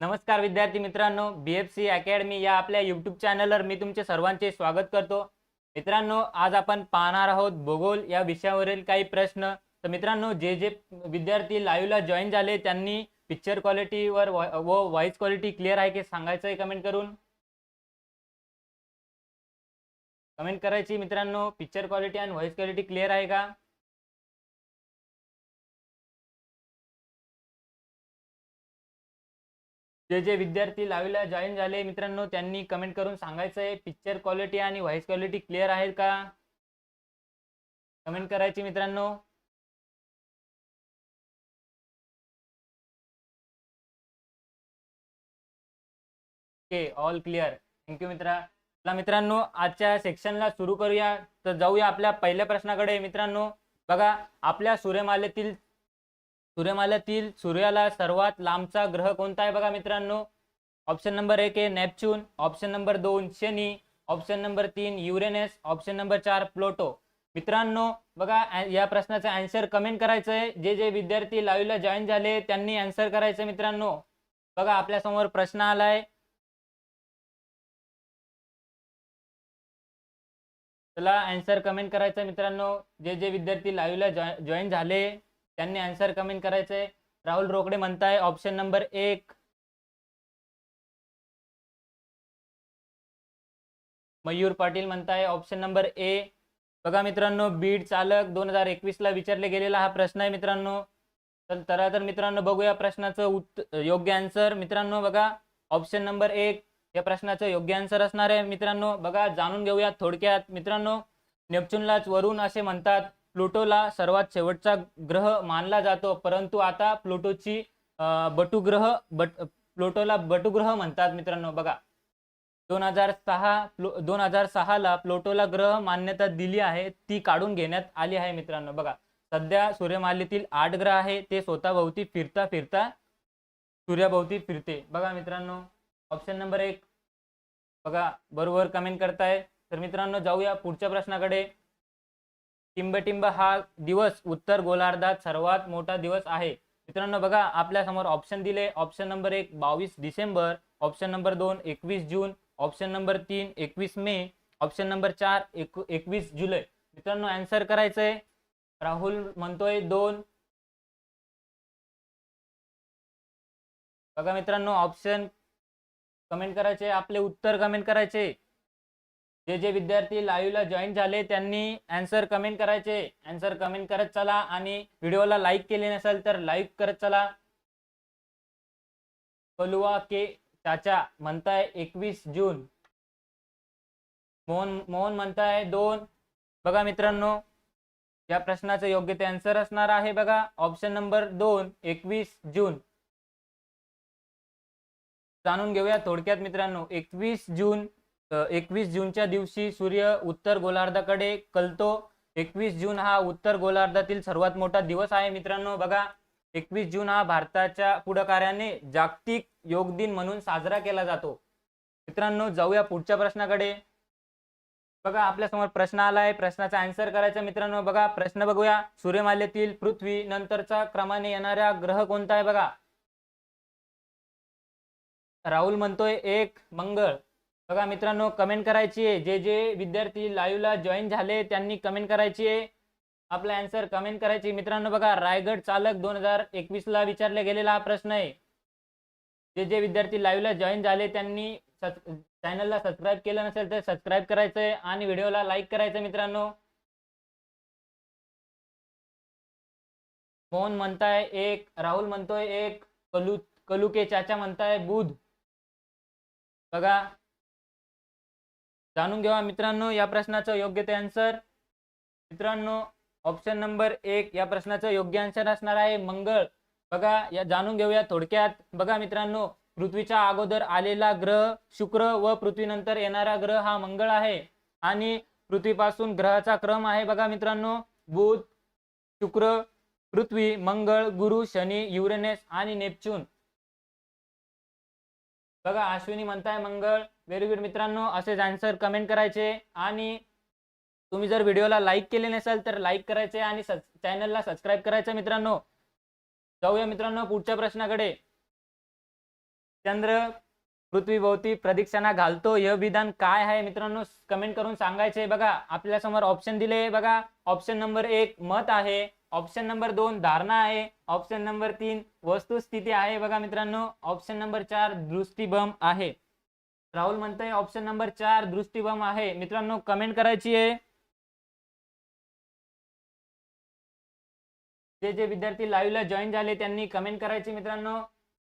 नमस्कार विद्यार्थी मित्रांनो बी एफ सी अकॅडमी या आपल्या यूट्यूब चॅनलवर मी तुमचे सर्वांचे स्वागत करतो. मित्रांनो आज आपण पाहणार आहोत भूगोल या विषयावरील काही प्रश्न. तर मित्रांनो जे जे विद्यार्थी लाईव्हला जॉईन झाले त्यांनी पिक्चर क्वालिटीवर व व्हॉइस क्वालिटी क्लिअर आहे की सांगायचं आहे कमेंट करून? कमेंट करायची मित्रांनो पिक्चर क्वालिटी आणि व्हॉइस क्वालिटी क्लिअर आहे का? जे जे विद्यार्थी लावीला जॉईन झाले मित्रांनो त्यांनी कमेंट करून सांगायचं आहे पिक्चर क्वालिटी आणि व्हॉइस क्वालिटी क्लिअर आहे का? कमेंट करायची मित्रांनो. ओके ऑल क्लिअर थँक्यू मित्रा. चला मित्रांनो आजच्या सेक्शनला सुरू करूया. तर जाऊया आपल्या पहिल्या प्रश्नाकडे मित्रांनो. बघा आपल्या सूर्यमालेतील सूर्यमालातील सूर्याला सर्वात लांबचा ग्रह कोणता आहे बघा मित्रांनो? ऑप्शन नंबर एक आहे नेपच्यून ऑप्शन नंबर दोन शनी ऑप्शन नंबर तीन युरेनस ऑप्शन नंबर चार प्लोटो. मित्रांनो बघा या प्रश्नाचं आन्सर कमेंट करायचं आहे जे जे विद्यार्थी लाईव्हला जॉईन झाले त्यांनी आन्सर करायचं मित्रांनो. बघा आपल्यासमोर प्रश्न आलाय. चला आन्सर कमेंट करायचं मित्रांनो. जे जे विद्यार्थी लाईव्हला जॉईन झाले त्यांनी आन्सर कमेंट करायचंय. राहुल रोकडे म्हणताय ऑप्शन नंबर एक. मयूर पाटील म्हणताय ऑप्शन नंबर ए बघा मित्रांनो बीड चालक दोन हजार एकवीस ला विचारले गेलेला हा प्रश्न आहे मित्रांनो. तर चला तर मित्रांनो बघूया प्रश्नाचं उत्त योग्य आन्सर मित्रांनो बघा ऑप्शन नंबर एक. या प्रश्नाचं योग्य आन्सर असणार आहे मित्रांनो. बघा जाणून घेऊया थोडक्यात. मित्रांनो नेपच्यूनलाच वरून असे म्हणतात प्लुटोला सर्वात शेवटचा ग्रह मानला जातो. परंतु आता प्लुटोची बटुग्रह बट प्लुटोला बटुग्रह म्हणतात मित्रांनो. बघा. दोन हजार सहा प्लो दोन हजार सहाला प्लुटोला ग्रह मान्यता दिली आहे. ती काढून घेण्यात आली आहे मित्रांनो. बघा. सध्या सूर्यमालेतील आठ ग्रह आहे. ते स्वतःभोवती फिरता फिरता सूर्याभोवती फिरते. बघा मित्रांनो. ऑप्शन नंबर एक. बघा. बरोबर कमेंट करताय. तर मित्रांनो जाऊया पुढच्या प्रश्नाकडे. टिंबटिंब हा दिवस उत्तर गोलार्धात सर्वात मोठा दिवस आहे. मित्रांनो बघा आपल्यासमोर ऑप्शन दिले. ऑप्शन नंबर एक बावीस डिसेंबर. ऑप्शन नंबर दोन एकवीस जून. ऑप्शन नंबर तीन एकवीस मे. ऑप्शन नंबर चार एक एकवीस जुलै. मित्रांनो अँसर करायचंय. राहुल म्हणतोय दोन. बघा मित्रांनो ऑप्शन कमेंट करायचे आपले उत्तर कमेंट करायचे. जे जे विद्यार्थी लाईव्हला जॉईन झाले त्यांनी आन्सर कमेंट करायचे. आन्सर कमेंट करत चला आणि व्हिडिओला लाईक केले नसेल तर लाईक करत चला. कलुआ के चाचा म्हणताय एकवीस जून. मोहन मोहन म्हणताय दोन. बघा मित्रांनो या प्रश्नाचं योग्य ते आन्सर असणार आहे बघा. ऑप्शन नंबर दोन एकवीस जून. जाणून घेऊया थोडक्यात मित्रांनो एकवीस जून एकवीस जूनच्या दिवशी सूर्य उत्तर गोलार्धाकडे कलतो. एकवीस जून हा उत्तर गोलार्धातील सर्वात मोठा दिवस आहे मित्रांनो. बघा एकवीस जून हा भारताच्या पुढाकाराने जागतिक योग दिन म्हणून साजरा केला जातो. मित्रांनो जाऊया पुढच्या प्रश्नाकडे. बघा आपल्यासमोर प्रश्न आलाय. प्रश्नाचा आन्सर करायचा मित्रांनो. बघा प्रश्न बघूया. सूर्यमालेतील पृथ्वी नंतरचा क्रमाने येणारा ग्रह कोणता आहे? बघा. राहुल म्हणतोय एक मंगळ. बघा मित्रांनो कमेंट करायची आहे. जे जे विद्यार्थी लाईव्हला जॉईन झाले त्यांनी कमेंट करायची आहे. आपला आन्सर कमेंट करायची मित्रांनो बघा रायगड चालक दोन हजार एकवीस ला विचारला गेलेला हा प्रश्न आहे. जे जे विद्यार्थी लाईव्हला जॉईन झाले त्यांनी चॅनलला सबस्क्राईब केलं नसेल तर सबस्क्राईब करायचंय आणि व्हिडिओला लाईक करायचं मित्रांनो. मोहन म्हणताय एक राहुल म्हणतोय एक कलू कलुके चाचा म्हणताय बुध. बघा जाणून घेऊया मित्रांनो या प्रश्नाचं योग्य ते आन्सर मित्रांनो ऑप्शन नंबर एक या प्रश्नाचं योग्य आन्सर असणार आहे. मंगळ. बघा या जाणून घेऊया थोडक्यात. बघा मित्रांनो पृथ्वीच्या अगोदर आलेला ग्रह शुक्र व पृथ्वीनंतर येणारा ग्रह हा मंगळ आहे. आणि पृथ्वीपासून ग्रहाचा क्रम आहे बघा मित्रांनो. बुध शुक्र पृथ्वी मंगळ गुरु शनी युरेनेस आणि नेपच्यून. बघा अश्विनी म्हणताय मंगळ. व्हेरी गुड मित्रांनो असेच आन्सर कमेंट करायचे. आणि तुम्ही जर व्हिडिओला लाईक केले नसेल तर लाईक करायचे आणि चॅनलला सबस्क्राईब करायचं मित्रांनो. जाऊया मित्रांनो पुढच्या प्रश्नाकडे. चंद्र पृथ्वीभोवती प्रदीक्षणा घालतो. हे विधान काय आहे मित्रांनो? कमेंट करून सांगायचे. बघा आपल्यासमोर ऑप्शन दिले. बघा ऑप्शन नंबर एक मत आहे. ऑप्शन नंबर दोन धारणा आहे. ऑप्शन नंबर तीन वस्तुस्थिती आहे. बघा मित्रांनो ऑप्शन नंबर चार दृष्टीभम आहे. राहुल म्हणतोय ऑप्शन नंबर चार दृष्टिभम आहे. मित्रांनो कमेंट करायची आहे. जे जे विद्यार्थी लाईव्हला जॉईन झाले त्यांनी कमेंट करायची मित्रांनो.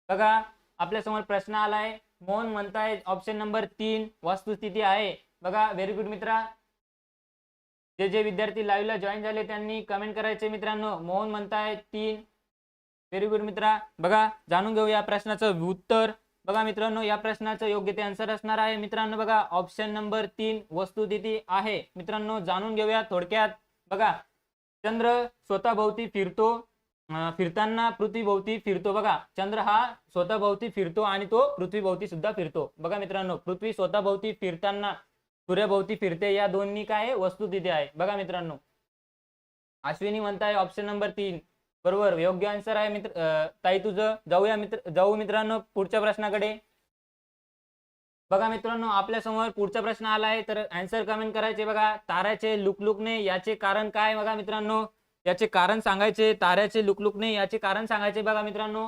बघा आपल्यासमोर प्रश्न आलाय. मोहन म्हणताय ऑप्शन नंबर तीन वस्तुस्थिती आहे. बघा व्हेरी गुड मित्रा. जे जे विद्यार्थी लाईव्हला जॉईन झाले त्यांनी कमेंट करायचे मित्रांनो. मोहन म्हणताय तीन. व्हेरी गुड मित्रा. बघा जाणून घेऊ या प्रश्नाचं उत्तर. बघा मित्रांनो या प्रश्नाचं योग्य ते आन्सर असणार आहे. मित्रांनो बघा ऑप्शन नंबर तीन वस्तुस्थिती आहे. मित्रांनो जाणून घेऊया थोडक्यात. बघा चंद्र स्वतःभोवती फिरतो फिरताना पृथ्वीभोवती फिरतो. बघा चंद्र हा स्वतःभोवती फिरतो आणि तो पृथ्वीभोवती सुद्धा फिरतो. बघा मित्रांनो पृथ्वी स्वतःभोवती फिरताना सूर्याभोवती फिरते. या दोन्ही काय वस्तुस्थिती आहे. बघा मित्रांनो. अश्विनी म्हणताय ऑप्शन नंबर तीन. बरोबर योग्य आन्सर आहे मित्र ताई तुझं. जाऊया मित्र जाऊ मित्रांनो पुढच्या प्रश्नाकडे. बघा मित्रांनो आपल्यासमोर पुढचा प्रश्न आला आहे तर आन्सर कमेंट करायचे बघा. ताऱ्याचे लुकलुकणे याचे कारण काय बघा मित्रांनो? याचे कारण सांगायचे ताऱ्याचे लुकलुकणे याचे कारण सांगायचे बघा मित्रांनो.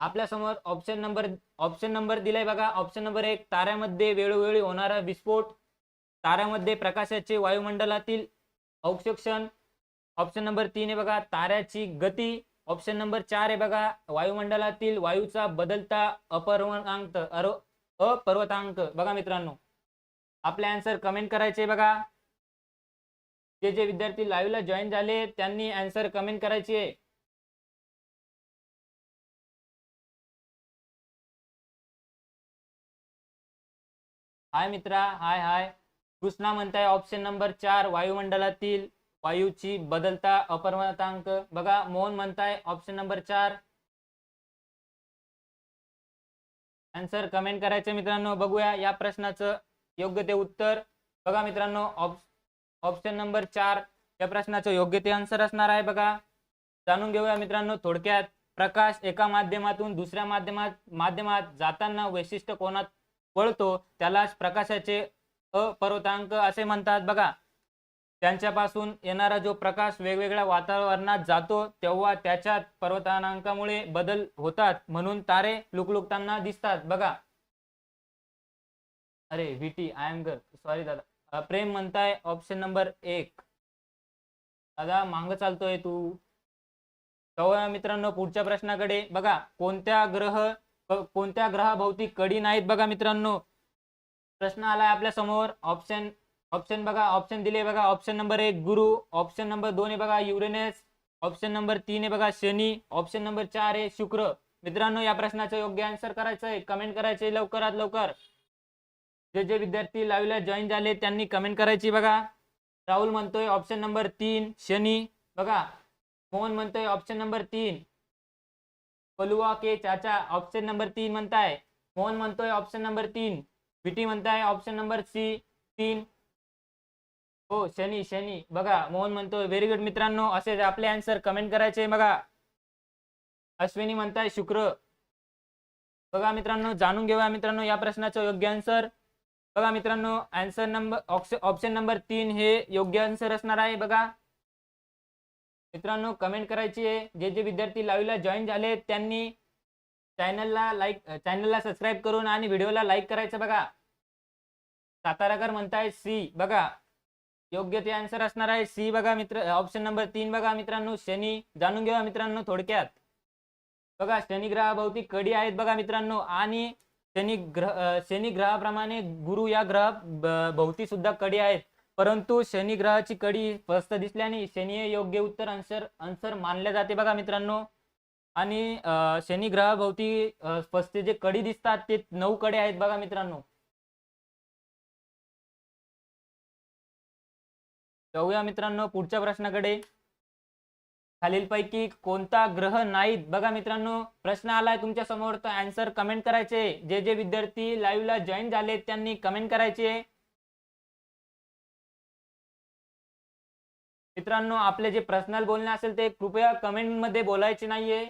आपल्यासमोर ऑप्शन नंबर ऑप्शन नंबर दिलाय बघा. ऑप्शन नंबर एक ताऱ्यामध्ये वेळोवेळी होणारा विस्फोट. ताऱ्यामध्ये प्रकाशाचे वायुमंडलातील अवक्षेक्षण ऑप्शन नंबर तीन आहे बघा ताऱ्याची गती. ऑप्शन नंबर चार आहे बघा वायुमंडलातील वायूचा बदलता अपर्वतांक अरो अपर्वतांक बघा मित्रांनो आपले आन्सर कमेंट करायचे बघा. जे जे विद्यार्थी लाईव्हला जॉईन झाले त्यांनी आन्सर कमेंट करायची. आहे हाय मित्रा हाय हाय. कृष्णा म्हणताय ऑप्शन नंबर चार वायुमंडलातील वायूची बदलता अपर्वतांक बघा मोहन म्हणताय ऑप्शन नंबर चार. आन्सर कमेंट करायचे मित्रांनो बघूया या प्रश्नाचं योग्य ते उत्तर. बघा मित्रांनो ऑप्शन नंबर चार. या प्रश्नाचं योग्य ते आन्सर असणार आहे बघा. जाणून घेऊया मित्रांनो थोडक्यात. प्रकाश एका माध्यमातून दुसऱ्या माध्यमात माध्यमात जाताना वैशिष्ट्य कोणात वळतो? त्यालाच प्रकाशाचे अपर्वतांक असे म्हणतात बघा. त्यांच्यापासून येणारा जो प्रकाश वेगवेगळ्या वातावरणात जातो तेव्हा त्याच्यात पर्वतानांकामुळे बदल होतात म्हणून तारे लुकलुकताना दिसतात. बघा. अरे व्हीटी आय एम सॉरी दादा. प्रेम म्हणताय ऑप्शन नंबर एक. दादा मांग चालतोय तू. तेव्हा मित्रांनो पुढच्या प्रश्नाकडे? बघा कोणत्या ग्रह कोणत्या ग्रहाभोवती कडी नाहीत बघा मित्रांनो. प्रश्न आलाय आपल्यासमोर. ऑप्शन ऑप्शन बघा ऑप्शन दिले बघा ऑप्शन नंबर एक गुरु. ऑप्शन नंबर दोन आहे बघा युरेनस ऑप्शन नंबर तीन आहे बघा शनी. ऑप्शन नंबर चार आहे शुक्र. मित्रांनो या प्रश्नाचं योग्य आन्सर करायचं आहे. कमेंट करायचे लवकरात लवकर. जे जे विद्यार्थी लाईव्हला जॉईन झाले त्यांनी कमेंट करायची बघा. राहुल म्हणतोय ऑप्शन नंबर तीन शनी. बघा. मोहन म्हणतोय ऑप्शन नंबर तीन. पलुआ के चाचा ऑप्शन नंबर तीन म्हणताय. मोहन म्हणतोय ऑप्शन नंबर तीन. विटी म्हणताय ऑप्शन नंबर सी तीन. हो शनी शनी. बघा मोहन म्हणतोय व्हेरी गुड मित्रांनो असे आपले आन्सर कमेंट करायचे बघा. अश्विनी म्हणताय शुक्र. बघा मित्रांनो जाणून घेऊया मित्रांनो या प्रश्नाचं योग्य आन्सर बघा मित्रांनो आन्सर नंबर ऑप्शन नंबर तीन हे योग्य आन्सर असणार आहे बघा. मित्रांनो कमेंट करायची आहे. जे जे विद्यार्थी लाईव्हला जॉईन झाले त्यांनी चॅनलला लाईक चॅनलला सबस्क्राईब करून आणि व्हिडिओला लाईक करायचं बघा. साताराकर म्हणताय सी. बघा योग्य ते आन्सर असणार आहे. सी बघा मित्र ऑप्शन नंबर तीन बघा मित्रांनो. शनी जाणून घेऊया मित्रांनो थोडक्यात. बघा शनी ग्रहाभोवती कडी आहेत बघा मित्रांनो. आणि शनी ग्रह शनी ग्रहाप्रमाणे गुरु या ग्रह भोवती सुद्धा कडी आहेत. परंतु शनी ग्रहाची कडी स्पष्ट दिसल्याने शनी हे योग्य उत्तर आन्सर आन्सर मानले जाते बघा मित्रांनो. आणि अं, शनी ग्रहाभोवती अं, जे कडी दिसतात. ते नऊ कडे आहेत बघा मित्रांनो. जाऊया मित्रांनो पुढच्या प्रश्नाकडे. खालीलपैकी कोणता ग्रह नाहीत? बघा मित्रांनो प्रश्न आलाय तुमच्यासमोर तर आन्सर कमेंट करायचे. जे जे विद्यार्थी लाईव्हला जॉईन झाले त्यांनी कमेंट करायचे. मित्रांनो आपले जे पर्सनल बोलणे असेल ते कृपया कमेंटमध्ये बोलायचे नाहीये.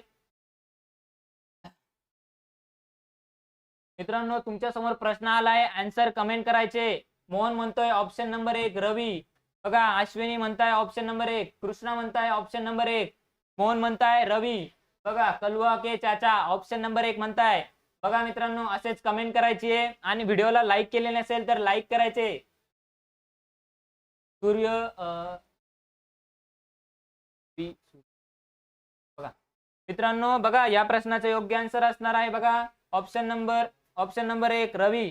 मित्रांनो तुमच्यासमोर प्रश्न आलाय आन्सर कमेंट करायचे. मोहन म्हणतोय ऑप्शन नंबर एक रवी. बघा अश्विनी म्हणताय ऑप्शन नंबर एक कृष्णा म्हणताय ऑप्शन नंबर एक मोहन म्हणताय रवी. बघा कलवा के चाचा ऑप्शन नंबर एक म्हणताय. बघा मित्रांनो असेच कमेंट करायची आहे आणि व्हिडिओला लाईक केले नसेल तर लाईक करायचे. सूर्य अं, बघा. मित्रांनो बघा या प्रश्नाचं योग्य आन्सर असणार आहे बघा. ऑप्शन नंबर ऑप्शन नंबर एक रवी.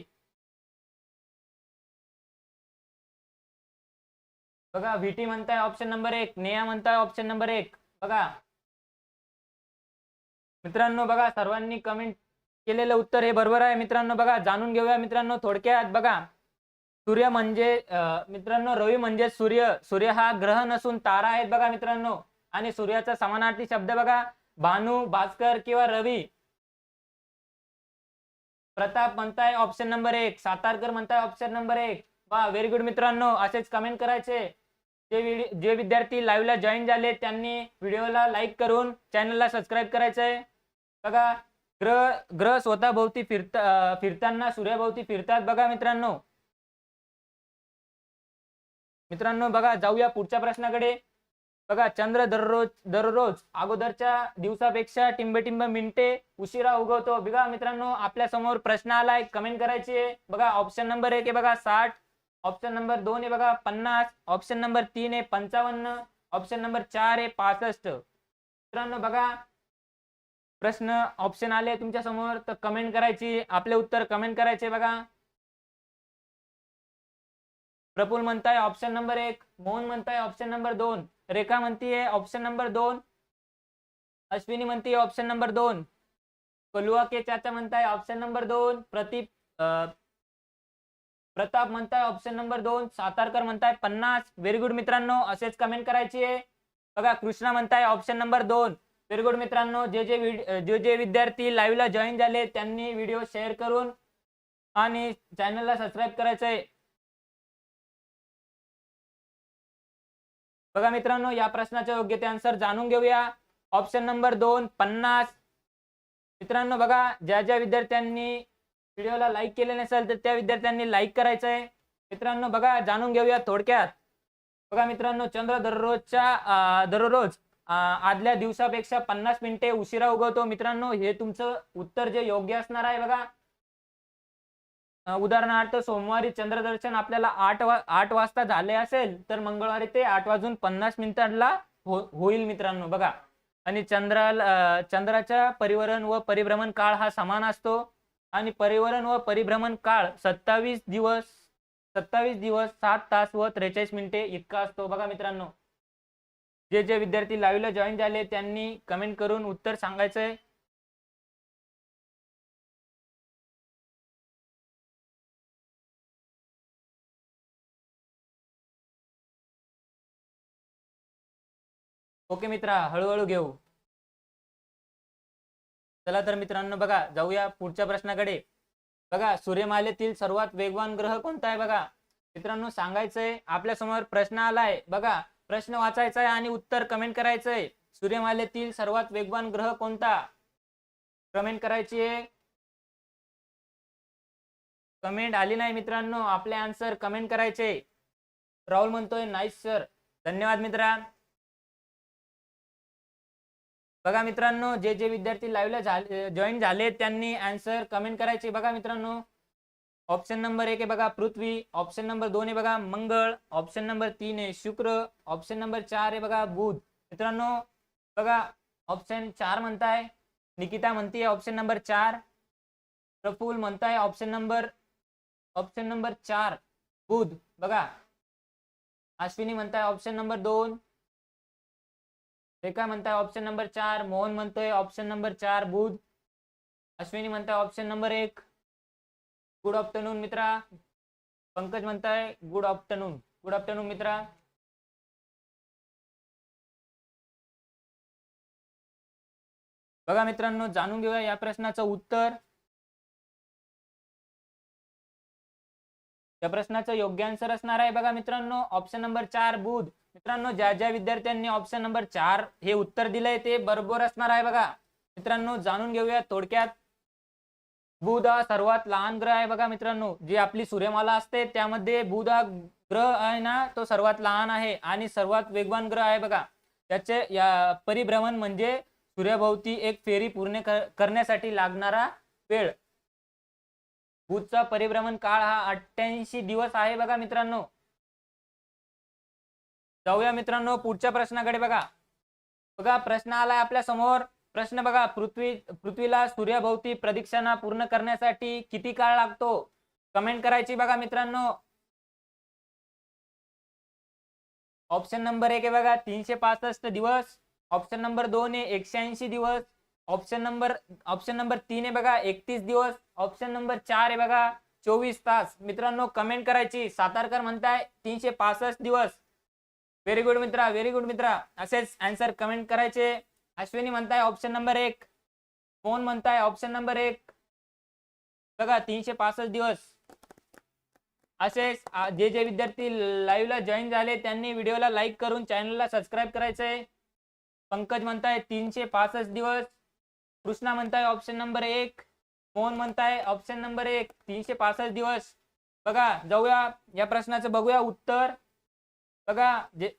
बघा व्हीटी म्हणताय ऑप्शन नंबर एक नेहा म्हणताय ऑप्शन नंबर एक. बघा. मित्रांनो बघा सर्वांनी कमेंट केलेलं उत्तर हे बरोबर आहे. मित्रांनो बघा जाणून घेऊया मित्रांनो थोडक्यात. बघा सूर्य म्हणजे मित्रांनो रवी म्हणजे सूर्य. सूर्य हा ग्रह नसून तारा आहेत बघा मित्रांनो. आणि सूर्याचा समानार्थी शब्द बघा भानू भास्कर किंवा रवी. प्रताप म्हणताय ऑप्शन नंबर एक. सातारकर म्हणताय ऑप्शन नंबर एक. वा व्हेरी गुड मित्रांनो. असेच कमेंट करायचे. जे जे विद्यार्थी लाईव्हला जॉईन झाले त्यांनी व्हिडिओला लाईक करून चॅनलला सबस्क्राईब करायचंय. बघा ग्रह ग्रह स्वतःभोवती फिरता फिरताना सूर्याभोवती फिरतात बघा मित्रांनो. मित्रांनो बघा जाऊया पुढच्या प्रश्नाकडे. बघा चंद्र दररोज दररोज अगोदरच्या दिवसापेक्षा टिंबटिंब मिनिटे उशिरा उगवतो. बघा मित्रांनो आपल्यासमोर प्रश्न आलाय कमेंट करायची आहे. बघा ऑप्शन नंबर एक आहे बघा साठ. ऑप्शन नंबर दोन आहे बघा पन्नास. ऑप्शन नंबर तीन आहे पंचावन्न. ऑप्शन नंबर चार आहे पासष्ट. मित्रांनो बघा प्रश्न ऑप्शन आले तुमच्यासमोर तर कमेंट करायची आपले उत्तर कमेंट करायचे बघा. प्रफुल म्हणताय ऑप्शन नंबर एक. मोहन म्हणताय ऑप्शन नंबर दोन. रेखा म्हणतीये ऑप्शन नंबर दोन. अश्विनी म्हणतीये ऑप्शन नंबर दोन. कलुआ के चाचा म्हणताय ऑप्शन नंबर दोन. प्रतीप अं, प्रताप म्हणताय ऑप्शन नंबर दोन सातारकर म्हणताय पन्नास. व्हेरी गुड मित्रांनो असेच कमेंट करायची. आहे बघा कृष्णा म्हणताय ऑप्शन नंबर दोन. व्हेरी गुड मित्रांनो जे जे जे जे विद्यार्थी लाईव्हला जॉईन झाले त्यांनी व्हिडिओ शेअर करून आणि चॅनलला सबस्क्राईब करायचंय. बघा मित्रांनो या प्रश्नाचे योग्य ते आन्सर जाणून घेऊया. ऑप्शन नंबर दोन पन्नास. मित्रांनो बघा ज्या ज्या विद्यार्थ्यांनी व्हिडिओला लाईक केले नसेल तर त्या विद्यार्थ्यांनी लाईक करायचंय. मित्रांनो बघा जाणून घेऊया थोडक्यात. बघा मित्रांनो चंद्र दररोजच्या दररोज आदल्या दिवसापेक्षा पन्नास मिनिटे उशिरा उगवतो. मित्रांनो हे तुमचं उत्तर जे योग्य असणार आहे बघा. उदाहरणार्थ सोमवारी चंद्रदर्शन आपल्याला आठ वा आठ वाजता झाले असेल तर मंगळवारी ते आठ वाजून पन्नास मिनिटांना हो होईल मित्रांनो बघा. आणि चंद्राला चंद्राच्या परिवरण व परिभ्रमण काळ हा समान असतो. आणि परिवरण व परिभ्रमण काळ सत्तावीस दिवस सत्तावीस दिवस सात तास व त्रेचाळीस मिनिटे इतका असतो. बघा मित्रांनो जे जे विद्यार्थी लाईव्हला जॉईन झाले त्यांनी कमेंट करून उत्तर सांगायचंय. ओके मित्रा हळूहळू घेऊ. चला तर मित्रांनो बघा जाऊया पुढच्या प्रश्नाकडे. बघा सूर्यमालेतील सर्वात वेगवान ग्रह कोणता आहे बघा? मित्रांनो सांगायचंय आपल्यासमोर प्रश्न आलाय. बघा प्रश्न वाचायचा आहे आणि उत्तर कमेंट करायचंय. सूर्यमालेतील सर्वात वेगवान ग्रह कोणता? कमेंट करायची आहे कमेंट आली नाही मित्रांनो आपले आन्सर कमेंट करायचे. राहुल म्हणतोय नाईस सर धन्यवाद मित्रा. बघा मित्रांनो जे जे विद्यार्थी लाईव्हला झाले जॉईन झाले त्यांनी आन्सर कमेंट करायचे. बघा मित्रांनो ऑप्शन नंबर एक आहे बघा पृथ्वी. ऑप्शन नंबर दोन आहे बघा मंगळ. ऑप्शन नंबर तीन आहे शुक्र. ऑप्शन नंबर चार आहे बघा बुध. मित्रांनो बघा ऑप्शन चार म्हणताय निकिता म्हणते ऑप्शन नंबर चार. प्रफुल म्हणताय ऑप्शन नंबर ऑप्शन नंबर चार बुध. बघा अश्विनी म्हणताय ऑप्शन नंबर दोन. काय म्हणताय? ऑप्शन नंबर चार मोहन म्हणतोय. ऑप्शन नंबर चार बुध. अश्विनी म्हणताय ऑप्शन नंबर एक. गुड आफ्टरनून मित्रा. पंकज म्हणताय गुड आफ्टरनून गुड आफ्टरनून मित्रा. बघा मित्रांनो जाणून घेऊया या प्रश्नाचं उत्तर. या प्रश्नाचं योग्य आन्सर असणार आहे बघा मित्रांनो. ऑप्शन नंबर चार बुध. मित्रांनो ज्या ज्या विद्यार्थ्यांनी ऑप्शन नंबर चार हे उत्तर दिलंय ते बरोबर असणार आहे बघा. मित्रांनो जाणून घेऊया थोडक्यात. बुध हा सर्वात लहान ग्रह आहे बघा मित्रांनो. जी आपली सूर्यमाला असते त्यामध्ये बुध हा ग्रह आहे ना तो सर्वात लहान आहे आणि सर्वात वेगवान ग्रह आहे बघा. त्याचे या परिभ्रमण म्हणजे सूर्याभोवती एक फेरी पूर्ण कर- करण्यासाठी लागणारा वेळ. बुधचा परिभ्रमण काळ हा अठ्ठ्याऐंशी दिवस आहे बघा मित्रांनो. जाऊया मित्रांनो पुढच्या प्रश्नाकडे बघा. बघा प्रश्न आलाय आपल्यासमोर. प्रश्न बघा पृथ्वी पृथ्वीला सूर्याभोवती प्रदक्षिणा पूर्ण करण्यासाठी किती काळ लागतो? कमेंट करायची बघा मित्रांनो. ऑप्शन नंबर एक आहे बघा तीनशे पासष्ट दिवस. ऑप्शन नंबर दोन आहे एकशे ऐंशी दिवस. ऑप्शन नंबर ऑप्शन नंबर तीन आहे बघा एकतीस दिवस. ऑप्शन नंबर चार आहे बघा चोवीस तास. मित्रांनो कमेंट करायची. सातारकर म्हणताय तीनशे पासष्ट दिवस. व्हेरी गुड मित्रा व्हेरी गुड मित्रा असेच आन्सर कमेंट करायचे. अश्विनी म्हणताय ऑप्शन नंबर एक. कोण म्हणताय ऑप्शन नंबर एक. बघा तीनशे पासष्ट दिवस. असेच जे जे विद्यार्थी लाईव्हला जॉईन झाले त्यांनी व्हिडिओला लाईक करून चॅनलला सबस्क्राईब करायचंय पंकज म्हणताय तीनशे पासष्ट दिवस. कृष्णा म्हणताय ऑप्शन नंबर एक. मोहन म्हणताय ऑप्शन नंबर एक. तीनशे पासष्ट दिवस. बघा जाऊया या प्रश्नाचं बघूया उत्तर. बघा जे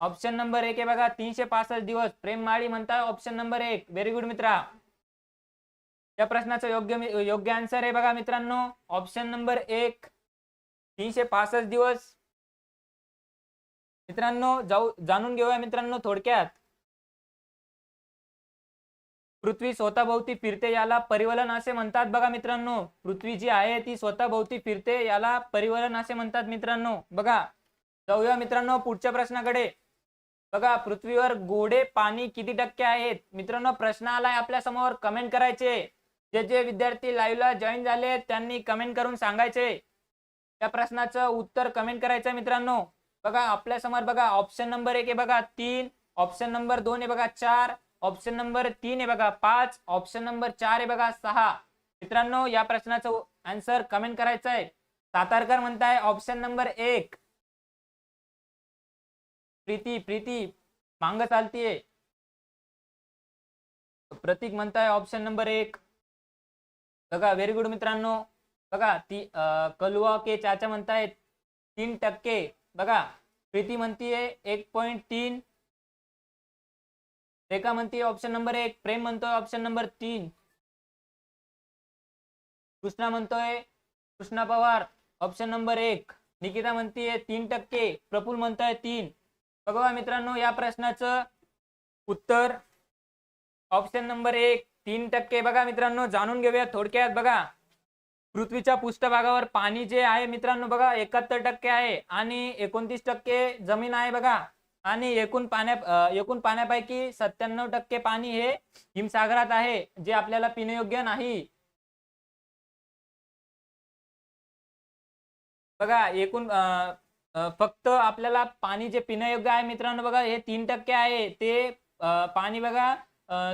ऑप्शन नंबर एक आहे बघा तीनशे पासष्ट दिवस. प्रेम माळी म्हणता ऑप्शन नंबर एक. व्हेरी गुड मित्रा. या प्रश्नाचं योग्य योग्य आन्सर आहे बघा मित्रांनो. ऑप्शन नंबर एक तीनशे पासष्ट दिवस. मित्रांनो जाऊ जाणून घेऊया मित्रांनो थोडक्यात. पृथ्वी स्वतःभोवती फिरते याला परिवलन असे म्हणतात बघा मित्रांनो. पृथ्वी जी आहे ती स्वतःभोवती फिरते याला परिवलन असे म्हणतात मित्रांनो. बघा जाऊया मित्रांनो पुढच्या प्रश्नाकडे. बघा पृथ्वीवर गोडे पाणी किती टक्के आहेत? मित्रांनो प्रश्न आलाय आपल्यासमोर. कमेंट करायचे. जे जे विद्यार्थी लाईव्हला जॉईन झाले त्यांनी कमेंट करून सांगायचे. त्या प्रश्नाचं उत्तर कमेंट करायचं मित्रांनो. बघा आपल्यासमोर बघा ऑप्शन नंबर एक आहे बघा तीन. ऑप्शन नंबर दोन आहे बघा चार. ऑप्शन नंबर तीन आहे बघा पाच. ऑप्शन नंबर चार आहे बघा सहा. मित्रांनो या प्रश्नाचं आन्सर कमेंट करायचं आहे सातारकर म्हणताय ऑप्शन नंबर एक. प्रीती प्रीती मांग चालतीये. प्रतीक म्हणताय ऑप्शन नंबर एक. बघा व्हेरी गुड मित्रांनो. बघा ती कलुआ के चाचा म्हणतायत तीन टक्के. बघा प्रीती म्हणतीये एक पॉईंट तीन. रेखा म्हणते ऑप्शन नंबर एक प्रेम म्हणतोय ऑप्शन नंबर तीन. कृष्णा म्हणतोय कृष्णा पवार ऑप्शन नंबर एक. निकिता म्हणतीये तीन टक्के. प्रफुल म्हणतोय तीन. बघा मित्रांनो या प्रश्नाचं उत्तर. ऑप्शन नंबर एक तीन टक्के. बघा मित्रांनो जाणून घेऊया थोडक्यात बघा. पृथ्वीच्या पृष्ठभागावर पाणी जे आहे मित्रांनो बघा एकाहत्तर टक्के आहे आणि एकोणतीस टक्के जमीन आहे बघा. आणि एकूण पाण्या एकूण पाण्यापैकी सत्त्याण्णव टक्के पाणी हे हिमसागरात आहे जे आपल्याला पिण्यायोग्य नाही. बघा एकूण फक्त आपल्याला पाणी जे पिण्यायोग्य आहे मित्रांनो बघा हे तीन टक्के आहे. ते पाणी बघा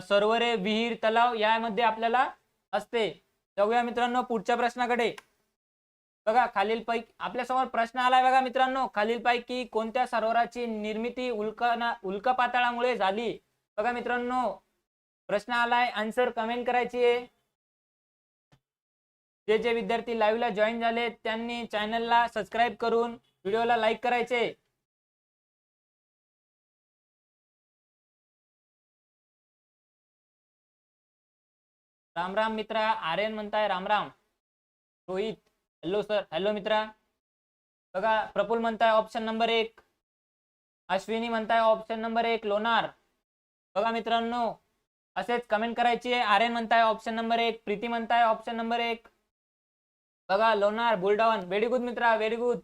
सरोवरे विहीर तलाव यामध्ये आपल्याला असते. जाऊया मित्रांनो पुढच्या प्रश्नाकडे. बघा खालील पैकी आपल्यासमोर प्रश्न आलाय बघा मित्रांनो. खालील पैकी कोणत्या सरोवराची निर्मिती उल्काना उल्का पातळामुळे झाली? बघा मित्रांनो प्रश्न आलाय आन्सर कमेंट करायची आहे. जे जे विद्यार्थी लाईव्हला जॉईन झाले त्यांनी चॅनलला सबस्क्राईब करून व्हिडिओला लाईक करायचे. राम राम मित्रा आर्यन म्हणताय Ram Ram. Rohit. Hello sir hello मित्रा. बघा प्रफुल म्हणताय ऑप्शन नंबर एक. अश्विनी म्हणताय ऑप्शन नंबर एक लोणार. बघा मित्रांनो असेच कमेंट करायची. आहे आर्यन म्हणताय ऑप्शन नंबर एक प्रीती म्हणताय ऑप्शन नंबर एक. बघा लोणार बुलडाऊन व्हेरी गुड मित्रा व्हेरी गुड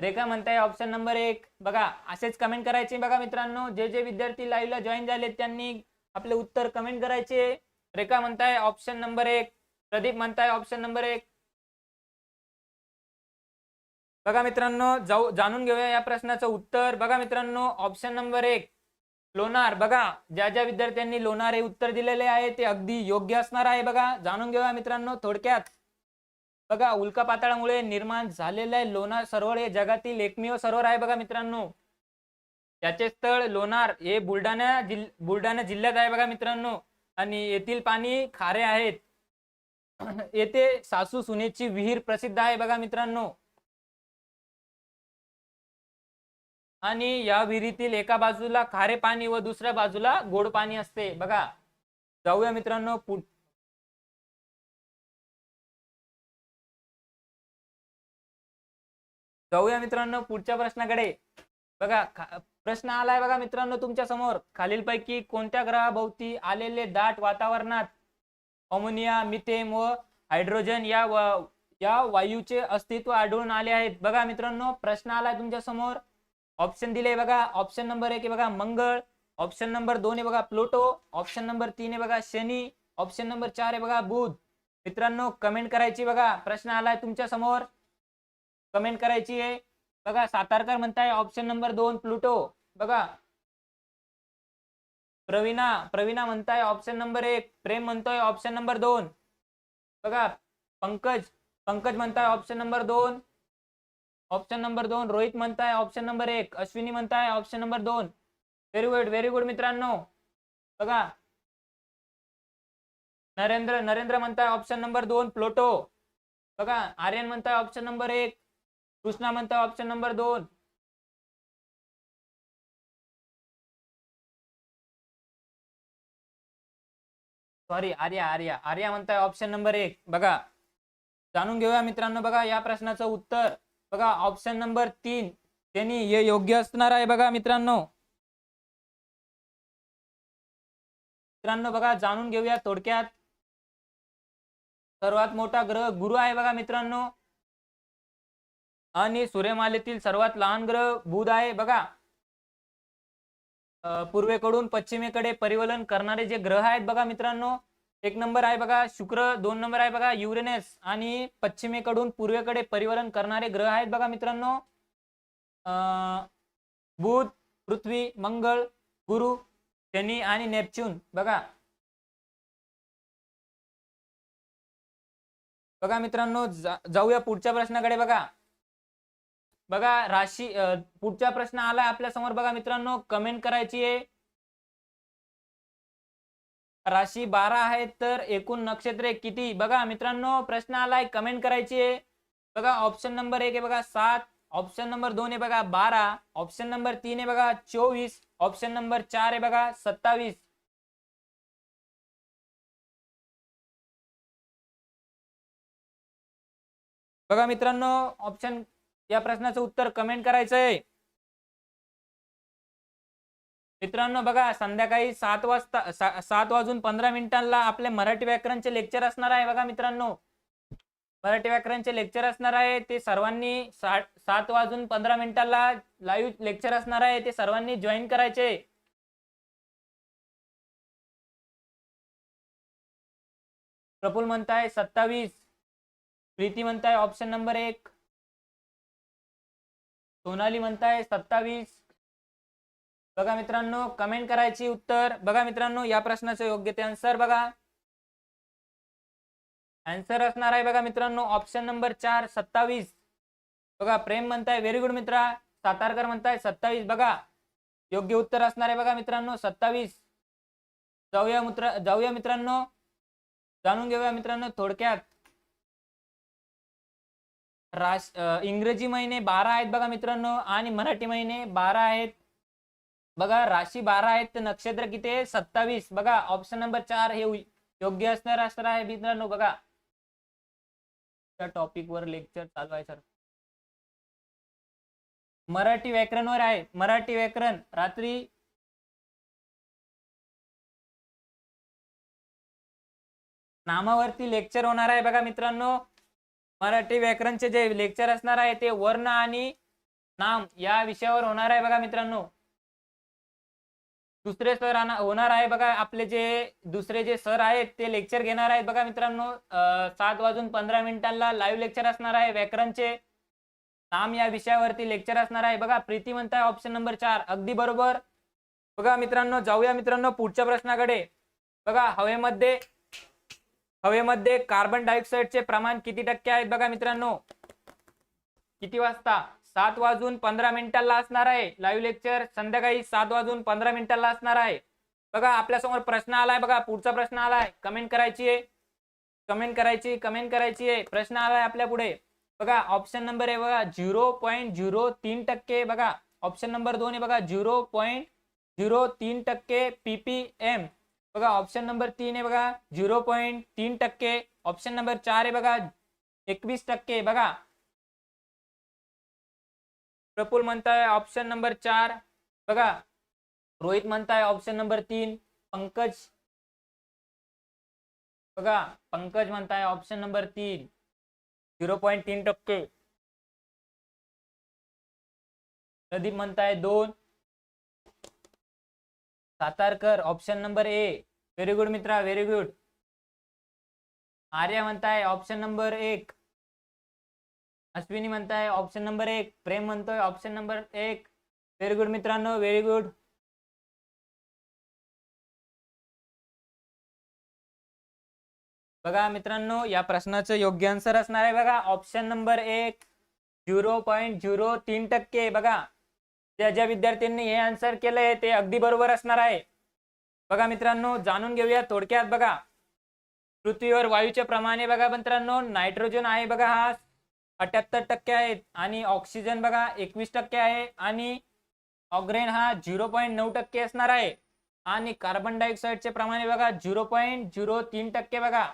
रेखा म्हणताय ऑप्शन नंबर एक. बघा असेच कमेंट करायचे. बघा मित्रांनो जे जे विद्यार्थी लाईव्हला जॉईन झाले त्यांनी आपले उत्तर कमेंट करायचे. रेखा म्हणताय ऑप्शन नंबर एक. प्रदीप म्हणताय ऑप्शन नंबर एक. बघा मित्रांनो जाऊ जाणून घेऊया या प्रश्नाचं उत्तर. बघा मित्रांनो ऑप्शन नंबर एक. लोणार बघा ज्या ज्या विद्यार्थ्यांनी लोणार हे उत्तर दिलेले आहे ते अगदी योग्य असणार आहे बघा. जाणून घेऊया मित्रांनो थोडक्यात. बघा उल्का पातळामुळे निर्माण झालेलं आहे लोणार सरोवर. हे जगातील एकमेव सरोवर आहे बघा मित्रांनो. त्याचे स्थळ लोणार हे बुलढाणा जिल बुलढाणा जिल्ह्यात आहे बघा मित्रांनो. आणि येथील पाणी खारे आहेत. येथे सासू सुनेची विहीर प्रसिद्ध आहे बघा मित्रांनो. आणि या विहिरीतील एका बाजूला खारे पाणी व दुसऱ्या बाजूला गोड पाणी असते. बघा. जाऊया मित्रांनो पुढ जाऊया मित्रांनो पुढच्या प्रश्नाकडे. बघा प्रश्न आलाय बघा मित्रांनो तुमच्यासमोर. खालीलपैकी कोणत्या ग्रहाभोवती आलेले दाट वातावरणात अमोनिया मिथेन व हायड्रोजन या या वायूचे अस्तित्व आढळून आले आहेत. बघा मित्रांनो प्रश्न आलाय तुमच्यासमोर. ऑप्शन दिले बघा. ऑप्शन नंबर एक आहे बघा मंगळ. ऑप्शन नंबर दोन आहे बघा प्लुटो. ऑप्शन नंबर तीन आहे बघा शनी. ऑप्शन नंबर चार आहे बघा बुध. मित्रांनो कमेंट करायची बघा. प्रश्न आलाय तुमच्यासमोर. कमेंट करायची आहे. बघा सातारकर म्हणताय ऑप्शन नंबर दोन प्लुटो. बघा प्रवीणा प्रवीणा म्हणताय ऑप्शन नंबर एक, प्रेम म्हणतोय ऑप्शन नंबर दोन. बघा, पंकज पंकज म्हणताय ऑप्शन नंबर दोन. ऑप्शन नंबर दोन, रोहित म्हणताय ऑप्शन नंबर एक, अश्विनी म्हणताय ऑप्शन नंबर दोन. व्हेरी गुड व्हेरी गुड मित्रांनो. बघा. नरेंद्र नरेंद्र म्हणताय ऑप्शन नंबर दोन, प्लोटो. बघा, आर्यन म्हणताय ऑप्शन नंबर एक. कृष्णा म्हणताय ऑप्शन नंबर दोन. सॉरी आर्या आर्या. आर्या म्हणताय ऑप्शन नंबर एक. बघा जाणून घेऊया मित्रांनो. बघा या प्रश्नाचं उत्तर. बघा ऑप्शन नंबर तीन. त्यांनी हे योग्य असणार आहे बघा मित्रांनो. मित्रांनो बघा जाणून घेऊया थोडक्यात. सर्वात मोठा ग्रह गुरु आहे बघा मित्रांनो. आणि सूर्यमालेतील सर्वात लहान ग्रह बुध आहे. बघा पूर्वेकडून पश्चिमेकडे परिवलन करणारे जे ग्रह आहेत बघा मित्रांनो एक नंबर आहे बघा शुक्र दोन नंबर आहे बघा युरेनस आणि पश्चिमेकडून पूर्वेकडे परिवलन करणारे ग्रह आहेत बघा मित्रांनो. अं, बुध पृथ्वी मंगळ गुरु शनी आणि नेपच्यून बघा. बघा मित्रांनो जाऊया पुढच्या प्रश्नाकडे बघा. बघा राशी पुढचा प्रश्न आलाय आपल्यासमोर. बघा मित्रांनो कमेंट करायची आहे. राशी बारा आहेत तर एकूण नक्षत्रे किती? बघा मित्रांनो प्रश्न आलाय कमेंट करायची आहे. बघा ऑप्शन नंबर एक आहे बघा सात. ऑप्शन नंबर दोन आहे बघा बारा. ऑप्शन नंबर तीन आहे बघा चोवीस. ऑप्शन नंबर चार आहे बघा सत्तावीस. बघा मित्रांनो ऑप्शन या प्रश्नाचं उत्तर कमेंट करायचंय. मित्रांनो बघा संध्याकाळी सात वाजता सा- सात वाजून पंधरा मिनिटांना आपले मराठी व्याकरणचे लेक्चर असणार आहे बघा मित्रांनो. मराठी व्याकरणचे लेक्चर असणार आहे ते सर्वांनी सात सात वाजून पंधरा मिनिटाला लाईव्ह लेक्चर असणार आहे ते सर्वांनी जॉईन करायचे. प्रफुल म्हणताय सत्तावीस. प्रीती म्हणताय ऑप्शन नंबर एक. सोनाली म्हणताय सत्तावीस. बघा मित्रांनो कमेंट करायची उत्तर. बघा मित्रांनो या प्रश्नाचं योग्य ते आन्सर बघा. आन्सर असणार आहे बघा मित्रांनो ऑप्शन नंबर चार सत्तावीस. बघा प्रेम म्हणताय व्हेरी गुड मित्रा. सातारकर म्हणताय सत्तावीस. बघा योग्य उत्तर असणार आहे बघा मित्रांनो सत्तावीस. जाऊया मित्र जाऊया मित्रांनो. जाणून घेऊया मित्रांनो थोडक्यात. राश इंग्रजी महिने बारा आहेत बघा मित्रांनो आणि मराठी महिने बारा आहेत. बघा राशी बारा आहेत तर नक्षत्र किती आहे? सत्तावीस. बघा ऑप्शन नंबर चार हे योग्य असणार असणार आहे मित्रांनो बघा. त्या टॉपिक वर लेक्चर चालू आहे सर मराठी व्याकरणवर आहे. मराठी व्याकरण रात्री नामावरती लेक्चर होणार आहे बघा मित्रांनो. मराठी व्याकरणचे जे लेक्चर असणार आहे ते वर्ण आणि नाम या विषयावर होणार आहे बघा मित्रांनो. दुसरे सर होणार आहे बघा आपले जे दुसरे जे सर आहेत ते लेक्चर घेणार आहेत बघा मित्रांनो. सात वाजून पंधरा मिनिटांना लाईव्ह लेक्चर असणार आहे व्याकरणचे. नाम या विषयावरती लेक्चर असणार आहे बघा. प्रीती म्हणताय ऑप्शन नंबर चार अगदी बरोबर. बघा मित्रांनो जाऊया मित्रांनो पुढच्या प्रश्नाकडे. बघा हवेमध्ये हवेमध्ये कार्बन डायऑक्साईडचे प्रमाण किती टक्के आहेत बघा मित्रांनो? किती वाजता? सात वाजून पंधरा मिनिटाला असणार आहे. लाईव्ह लेक्चर संध्याकाळी सात वाजून पंधरा मिनिटाला असणार आहे. बघा आपल्यासमोर प्रश्न आलाय बघा. पुढचा प्रश्न आलाय. कमेंट करायची आहे. कमेंट करायची कमेंट करायची आहे. प्रश्न आलाय आपल्या पुढे. बघा ऑप्शन नंबर आहे बघा. झिरो पॉईंट झिरो तीन टक्के बघा. ऑप्शन नंबर दोन आहे बघा. झिरो पॉईंट झिरो तीन टक्के पीपीएम बघा ऑप्शन नंबर तीन आहे बघा झिरो पॉईंट तीन टक्के. ऑप्शन नंबर चार आहे बघा, एकवीस टक्के. बघा. प्रफुल म्हणताय ऑप्शन नंबर चार. बघा. रोहित म्हणताय ऑप्शन नंबर तीन. पंकज. बघा, पंकज म्हणताय ऑप्शन नंबर तीन. झिरो पॉईंट तीन टक्के. प्रदीप म्हणताय, दोन. Satarkar option number A very good मित्रा व्हेरी गुड आर्या म्हणताय ऑप्शन नंबर एक. अश्विनी म्हणताय ऑप्शन नंबर एक. प्रेम म्हणतोय ऑप्शन नंबर एक. व्हेरी गुड मित्रांनो व्हेरी गुड बघा मित्रांनो या प्रश्नाचं योग्य आन्सर असणार आहे बघा. ऑप्शन नंबर एक. झिरो पॉईंट झिरो तीन टक्के बघा. ज्या ज्या विद्यार्थ्यांनी हे आन्सर केलंय ते अगदी बरोबर असणार आहे. बघा मित्रांनो जाणून घेऊया थोडक्यात बघा. पृथ्वीवर वायूचे प्रमाणे बघा मित्रांनो नायट्रोजन आहे बघा हा. अठ्याहत्तर टक्के आहे आणि ऑक्सिजन बघा एकवीस टक्के आहे आणि ऑग्रेन हा झिरो पॉईंट नऊ टक्के असणार आहे. आणि कार्बन डायऑक्साईडचे प्रमाणे बघा झिरो पॉईंट झिरो तीन टक्के बघा.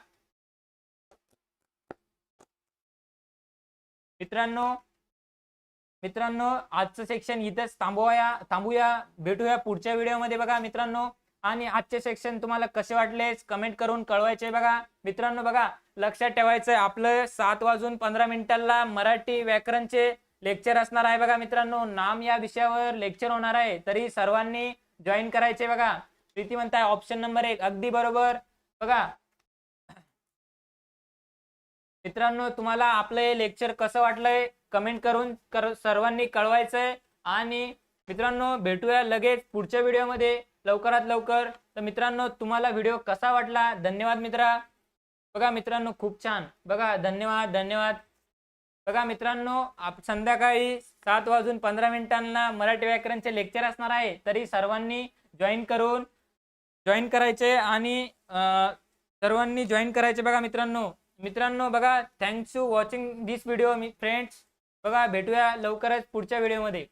मित्रांनो मित्रांनो आजचं सेक्शन इथंच थांबवूया थांबूया. भेटूया पुढच्या व्हिडिओमध्ये बघा मित्रांनो. आणि आजचे सेक्शन तुम्हाला कसे वाटले कमेंट करून कळवायचे बघा. मित्रांनो बघा लक्षात ठेवायचं आपलं सात वाजून पंधरा मिनिटांना मराठी व्याकरणचे लेक्चर असणार आहे बघा मित्रांनो. नाम या विषयावर लेक्चर होणार आहे. तरी सर्वांनी जॉईन करायचे बघा. प्रीती म्हणताय ऑप्शन नंबर एक अगदी बरोबर. बघा. मित्रांनो तुम्हाला आपलं हे लेक्चर कसं वाटलंय? कमेंट करून कर सर्वांनी कळवायचंय. आणि मित्रांनो भेटूया लगेच पुढच्या व्हिडिओमध्ये. लवकरात लवकर. तर मित्रांनो तुम्हाला व्हिडिओ कसा वाटला? धन्यवाद मित्रा. बघा मित्रांनो खूप छान. बघा धन्यवाद धन्यवाद. बघा मित्रांनो आप संध्याकाळी सात वाजून पंधरा मिनिटांना मराठी व्याकरणचे लेक्चर असणार आहे. तरी सर्वांनी जॉईन करून जॉईन करायचे आणि सर्वांनी जॉईन करायचे. बघा मित्रांनो. मित्रांनो बघा thanks you watching this video me friends बघा भेटूया लवकरच पुढच्या व्हिडिओमध्ये.